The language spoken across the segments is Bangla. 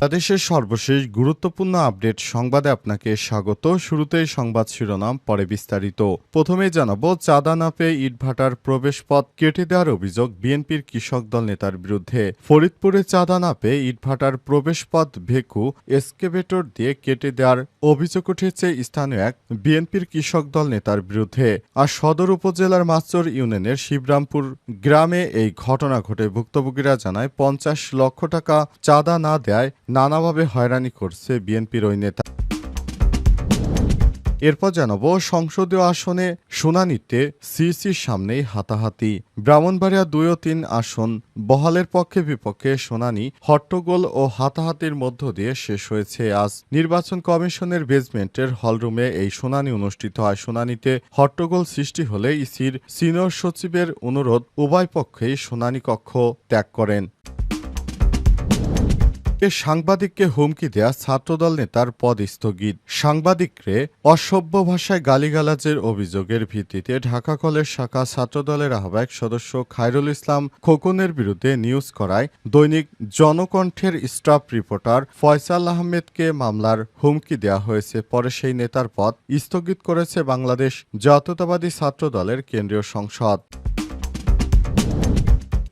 বাংলাদেশের সর্বশেষ গুরুত্বপূর্ণ আপডেট সংবাদে আপনাকে স্বাগত। শুরুতেই সংবাদ শিরোনাম, পরে বিস্তারিত। প্রথমে জানাব, চাঁদা না পেয়ে ইটভাটার প্রবেশপথ কেটে দেওয়ার অভিযোগ বিএনপির কৃষক দল নেতার বিরুদ্ধে। ফরিদপুরে চাঁদা না পেয়ে ইটভাটার প্রবেশপথ ভেকু এসকেভেটর দিয়ে কেটে দেওয়ার অভিযোগ উঠেছে স্থানীয় এক বিএনপির কৃষক দল নেতার বিরুদ্ধে। আর সদর উপজেলার মাচর ইউনিয়নের শিবরামপুর গ্রামে এই ঘটনা ঘটে। ভুক্তভোগীরা জানায়, পঞ্চাশ লক্ষ টাকা চাঁদা না দেয় নানাভাবে হয়রানি করছে বিএনপির ওই নেতা। এরপর জানাব, সংসদীয় আসনে শুনানিতে সিসির সামনেই হাতাহাতি। ব্রাহ্মণবাড়িয়া দুই ও তিন আসন, বহালের পক্ষে বিপক্ষে শুনানি, হট্টগোল ও হাতাহাতির মধ্য দিয়ে শেষ হয়েছে আজ। নির্বাচন কমিশনের বেজমেন্টের হলরুমে এই শুনানি অনুষ্ঠিত হয়। শুনানিতে হট্টগোল সৃষ্টি হলে ইসির সিনিয়র সচিবের অনুরোধ উভয় পক্ষেই শুনানি কক্ষ ত্যাগ করেন। এ সাংবাদিককে হুমকি দেয়া ছাত্রদল নেতার পদ স্থগিত সাংবাদিকরে অসভ্য ভাষায় গালিগালাজের অভিযোগের ভিত্তিতে ঢাকা কলেজ শাখা ছাত্রদলের আহ্বায়ক সদস্য খায়রুল ইসলাম খোকনের বিরুদ্ধে নিউজ করায় দৈনিক জনকণ্ঠের স্টাফ রিপোর্টার ফয়সাল আহমেদকে মামলার হুমকি দেওয়া হয়েছে। পরে সেই নেতার পদ স্থগিত করেছে বাংলাদেশ জাতীয়তাবাদী ছাত্রদলের কেন্দ্রীয় সংসদ।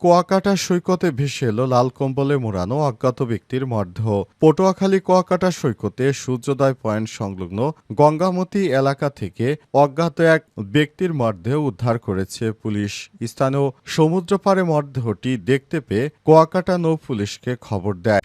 কুয়াকাটা সৈকতে ভেসে এলো লাল কম্বলে মোড়ানো অজ্ঞাত ব্যক্তির মর্ধ পটুয়াখালী কুয়াকাটা সৈকতে সূর্যোদয় পয়েন্ট সংলগ্ন গঙ্গামতি এলাকা থেকে অজ্ঞাত এক ব্যক্তির মর্ধে উদ্ধার করেছে পুলিশ। স্থানীয় সমুদ্রপাড়ে মর্ধটি দেখতে পেয়ে কুয়াকাটা নৌ পুলিশকে খবর দেয়।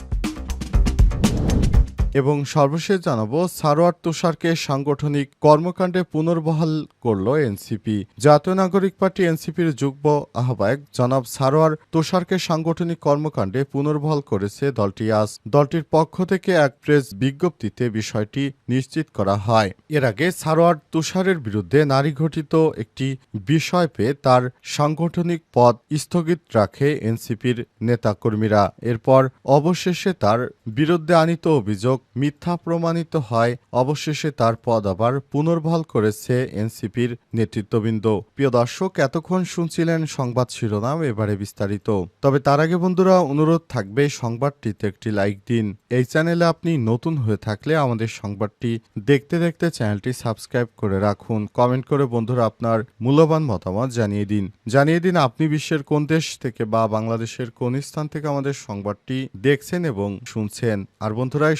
এবং সর্বশেষ জানাব, সারোয়ার তুষারকে সাংগঠনিক কর্মকাণ্ডে পুনর্বহাল করল এনসিপি। জাতীয় নাগরিক পার্টি এনসিপির যুগ্ম আহ্বায়ক জনাব সারোয়ার তুষারকে সাংগঠনিক কর্মকাণ্ডে পুনর্বহাল করেছে দলটি। আজ দলটির পক্ষ থেকে এক প্রেস বিজ্ঞপ্তিতে বিষয়টি নিশ্চিত করা হয়। এর আগে সারোয়ার তুষারের বিরুদ্ধে নারী ঘটিত একটি বিষয় পেয়ে তার সাংগঠনিক পদ স্থগিত রাখে এনসিপির নেতাকর্মীরা। এরপর অবশেষে তার বিরুদ্ধে আনিত অভিযোগ মিথ্যা প্রমাণিত হয়, অবশেষে তার পদ আবার পুনর্বহাল করেছে এনসিপির নেতৃত্ববৃন্দ। প্রিয় দর্শক, এতক্ষণ শুনছিলেন সংবাদ শিরোনাম, এবারে বিস্তারিত। তবে তার আগে বন্ধুরা, অনুরোধ থাকবে সংবাদটিতে একটি লাইক দিন। এই চ্যানেলে আপনি নতুন হয়ে থাকলে আমাদের সংবাদটি দেখতে দেখতে চ্যানেলটি সাবস্ক্রাইব করে রাখুন। কমেন্ট করে বন্ধুরা আপনার মূল্যবান মতামত জানিয়ে দিন। জানিয়ে দিন আপনি বিশ্বের কোন দেশ থেকে বা বাংলাদেশের কোন স্থান থেকে আমাদের সংবাদটি দেখছেন এবং শুনছেন। আর বন্ধুরা, এই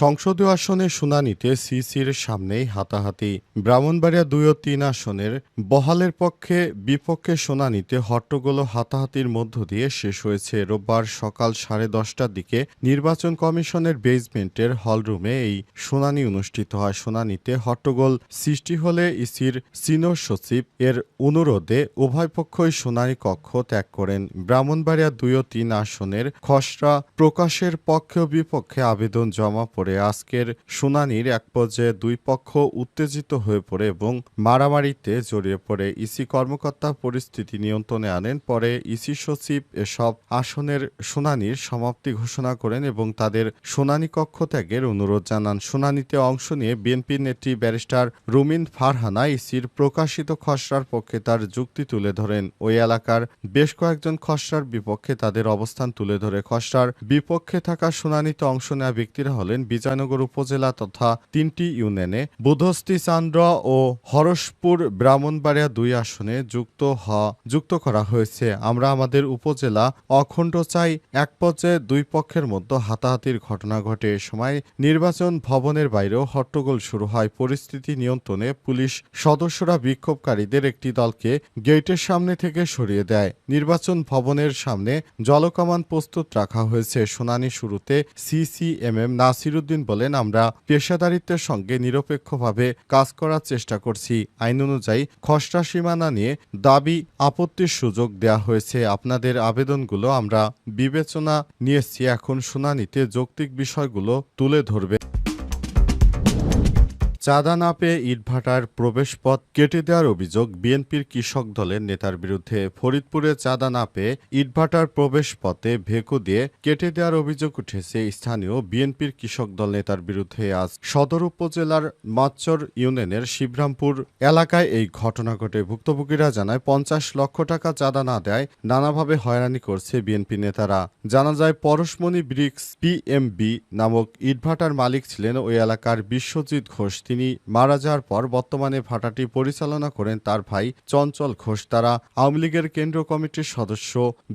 সংসদীয় আসনে শুনানিতে সিসির সামনেই হাতাহাতি। ব্রাহ্মণবাড়িয়া দুই ও তিন আসনের বহালের পক্ষে বিপক্ষে শুনানিতে হট্টগোল হাতাহাতির মধ্য দিয়ে শেষ হয়েছে। রোববার সকাল সাড়ে দশটার দিকে নির্বাচন কমিশনের বেসমেন্টের হলরুমে এই শুনানি অনুষ্ঠিত হয়। শুনানিতে হট্টগোল সৃষ্টি হলে ইসির সিনিয়র সচিব এর অনুরোধে উভয় পক্ষই শুনানি কক্ষ ত্যাগ করেন। ব্রাহ্মণবাড়িয়া দুই ও তিন আসনের খসড়া প্রকাশের পক্ষে বিপক্ষে আবেদন জমা পড়ে আজকের শুনানির এক পর্যায়ে দুই পক্ষ উত্তেজিত হয়ে পড়ে এবং মারামারিতে জড়িয়ে পড়ে। ইসি কর্মকর্তা পরিস্থিতি নিয়ন্ত্রণে আনেন, পরে ইসি সচিব এসব আসনের শুনানির সমাপ্তি ঘোষণা করেন এবং তাদের শুনানি কক্ষ ত্যাগের অনুরোধ জানান। শুনানিতে অংশ নিয়ে বিএনপির নেত্রী ব্যারিস্টার রুমিন ফারহানা ইসির প্রকাশিত খসড়ার পক্ষে তার যুক্তি তুলে ধরেন। ওই এলাকার বেশ কয়েকজন খসড়ার বিপক্ষে তাদের অবস্থান তুলে ধরে। খসড়ার বিপক্ষে থাকা শুনানিতে অংশ নেওয়া ব্যক্তিরা হলেন বিজয়নগর উপজেলা তথা তিনটি ইউনিয়নে বুধস্তি চান্দ্র ও হরসপুর ব্রাহ্মণবাড়িয়া দুই আসনে যুক্ত যুক্ত করা হয়েছে। আমরা আমাদের উপজেলা অখণ্ড চাই এক পর্যায়ে দুই পক্ষের মধ্যে হাতাহাতির ঘটনা ঘটে এ সময় নির্বাচন ভবনের বাইরেও হট্টগোল শুরু হয়। পরিস্থিতি নিয়ন্ত্রণে পুলিশ সদস্যরা বিক্ষোভকারীদের একটি দলকে গেটের সামনে থেকে সরিয়ে দেয়। নির্বাচন ভবনের সামনে জলকামান প্রস্তুত রাখা হয়েছে। শুনানি শুরুতে সিসিএমএম নাসিরুদ্দিন বলেন, আমরা পেশাদারিত্বের সঙ্গে নিরপেক্ষভাবে কাজ করার চেষ্টা করছি। আইন অনুযায়ী খসড়া সীমানা নিয়ে দাবি আপত্তির সুযোগ দেয়া হয়েছে। আপনাদের আবেদনগুলো আমরা বিবেচনা নিয়েছি। এখন শুনানিতে যৌক্তিক বিষয়গুলো তুলে ধরবে। চাঁদা না পেয়ে ইটভাটার প্রবেশপথ কেটে দেওয়ার অভিযোগ বিএনপির কৃষক দলের নেতার বিরুদ্ধে ফরিদপুরে চাঁদা না পেয়ে ইটভাটার প্রবেশপথে ভেকু দিয়ে কেটে দেওয়ার অভিযোগ উঠেছে স্থানীয় বিএনপির কৃষক দল নেতার বিরুদ্ধে আজ সদর উপজেলার মাচ্চর ইউনিয়নের শিবরামপুর এলাকায় এই ঘটনা ঘটে। ভুক্তভোগীরা জানায়, পঞ্চাশ লক্ষ টাকা চাঁদা না দেয়, নানাভাবে হয়রানি করছে বিএনপি নেতারা। জানা যায়, পরশমণি ব্রিক্স পিএমবি নামক ইটভাটার মালিক ছিলেন ওই এলাকার বিশ্বজিৎ ঘোষ। তিনি মারা যাওয়ার পর বর্তমানে ভাটাটি পরিচালনা করেন তার ভাই চঞ্চল ঘোষ তারা আওয়ামী লীগের কেন্দ্রীয় কমিটির সদস্য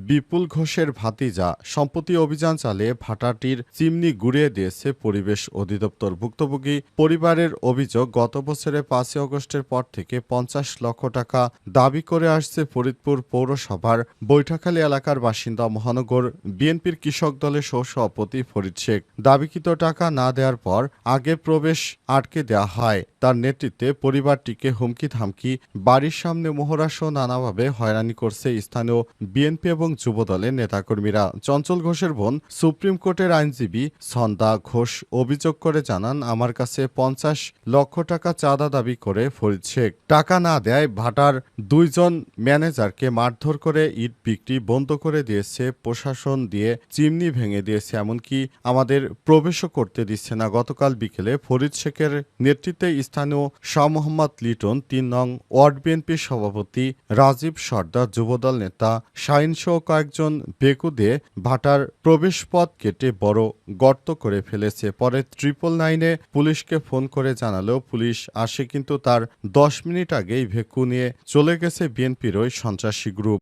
বিপুল ঘোষের ভাতিজা সম্প্রতি অভিযান চালিয়ে ভাটাটির চিমনি গুড়িয়ে দিয়েছে পরিবেশ অধিদপ্তর। ভুক্তভোগী পরিবারের অভিযোগ, গত বছরের পাঁচই অগস্টের পর থেকে পঞ্চাশ লক্ষ টাকা দাবি করে আসছে ফরিদপুর পৌরসভার বৈঠাখালী এলাকার বাসিন্দা মহানগর বিএনপির কৃষক দলের সহসভাপতি ফরিদ শেখ। দাবিকৃত টাকা না দেওয়ার পর আগে প্রবেশ আটকে দেওয়া হয়। তার নেতৃত্বে পরিবারটিকে হুমকি ধামকি বাড়ির সামনে মোহরাসহ নানাভাবে হয়রানি করছে স্থানীয় বিএনপি এবং যুবদলের নেতাকর্মীরা। চঞ্চল ঘোষের বোন সুপ্রিম কোর্টের আইনজীবী সন্দা ঘোষ অভিযোগ করে জানান, আমার কাছে পঞ্চাশ লক্ষ টাকা চাঁদা দাবি করে ফরিদ শেখ। টাকা না দেয় ভাটার দুইজন ম্যানেজারকে মারধর করে ইট বিক্রি বন্ধ করে দিয়েছে, প্রশাসন দিয়ে চিমনি ভেঙে দিয়েছে, এমনকি আমাদের প্রবেশও করতে দিচ্ছে না। গতকাল বিকেলে ফরিদ শেখের নেতৃত্বে স্থানীয় শাহ মোহাম্মদ লিটন, তিন নং ওয়ার্ড বিএনপির সভাপতি রাজীব সর্দার, যুবদল নেতা শাহিন সহ কয়েকজন বেকু দিয়ে ভাটার প্রবেশপথ কেটে বড় গর্ত করে ফেলেছে। পরে ট্রিপল নাইনে পুলিশকে ফোন করে জানালেও পুলিশ আসে, কিন্তু তার দশ মিনিট আগেই ভেকু নিয়ে চলে গেছে বিএনপির ওই সন্ত্রাসী গ্রুপ।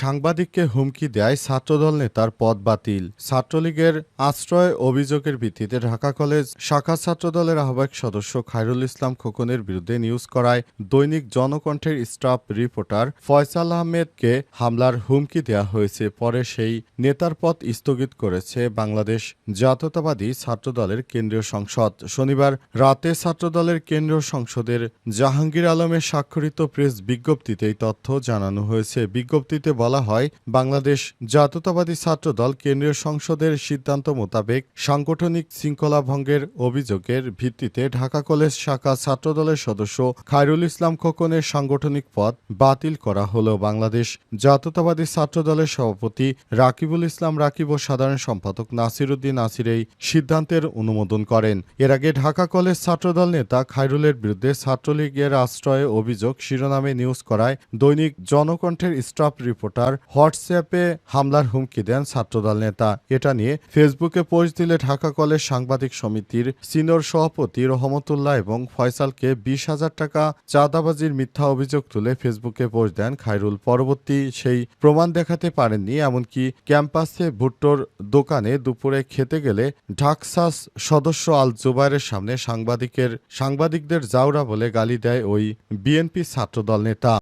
সাংবাদিককে হুমকি দেয় ছাত্রদল নেতার পদ বাতিল। ছাত্রলীগের আশ্রয় অভিযোগের ভিত্তিতে ঢাকা কলেজ শাখা ছাত্রদলের আহ্বায়ক সদস্য খায়রুল ইসলাম খোকনের বিরুদ্ধে নিউজ করায় দৈনিক জনকণ্ঠের স্টাফ রিপোর্টার ফয়সাল আহমেদকে হামলার হুমকি দেওয়া হয়েছে। পরে সেই নেতার পদ স্থগিত করেছে বাংলাদেশ জাতীয়তাবাদী ছাত্রদলের কেন্দ্রীয় সংসদ। শনিবার রাতে ছাত্রদলের কেন্দ্রীয় সংসদের জাহাঙ্গীর আলমের স্বাক্ষরিত প্রেস বিজ্ঞপ্তিতে এই তথ্য জানানো হয়েছে। বিজ্ঞপ্তিতে বলা হয়, বাংলাদেশ জাতীয়তাবাদী ছাত্রদল কেন্দ্রীয় সংসদের সিদ্ধান্ত মোতাবেক সাংগঠনিক শৃঙ্খলা ভঙ্গের অভিযোগের ভিত্তিতে ঢাকা কলেজ শাখা ছাত্রদলের সদস্য খায়রুল ইসলাম খোকনের সাংগঠনিক পদ বাতিল করা হলো বাংলাদেশ জাতীয়তাবাদী ছাত্র দলের সভাপতি রাকিবুল ইসলাম রাকিব ও সাধারণ সম্পাদক নাসির উদ্দিন নাসির এই সিদ্ধান্তের অনুমোদন করেন। এর আগে ঢাকা কলেজ ছাত্রদল নেতা খায়রুলের বিরুদ্ধে ছাত্রলীগের আশ্রয়ে অভিযোগ শিরোনামে নিউজ করায় দৈনিক জনকণ্ঠের স্টাফ রিপোর্টার হোয়াটসঅ্যাপে হামলার হুমকি দেন ছাত্রদল নেতা। এটা নিয়ে ফেসবুকে পোস্ট দিলে ঢাকা কলেজ সাংবাদিক সমিতির সিনিয়র সভাপতি রহমতুল্লাহ এবং ফয়সালকে বিশ হাজার টাকা চাঁদাবাজির মিথ্যা অভিযোগ তুলে ফেসবুকে পোস্ট দেন খায়রুল। পরবর্তী সেই প্রমাণ দেখাতে পারেননি, এমনকি ক্যাম্পাসে ভুট্টোর দোকানে দুপুরে খেতে গেলে ঢাকসাস সদস্য আল জুবাইরের সামনে সাংবাদিকের সাংবাদিকদের জাউরা বলে গালি দেয় ওই বিএনপি ছাত্রদল নেতা।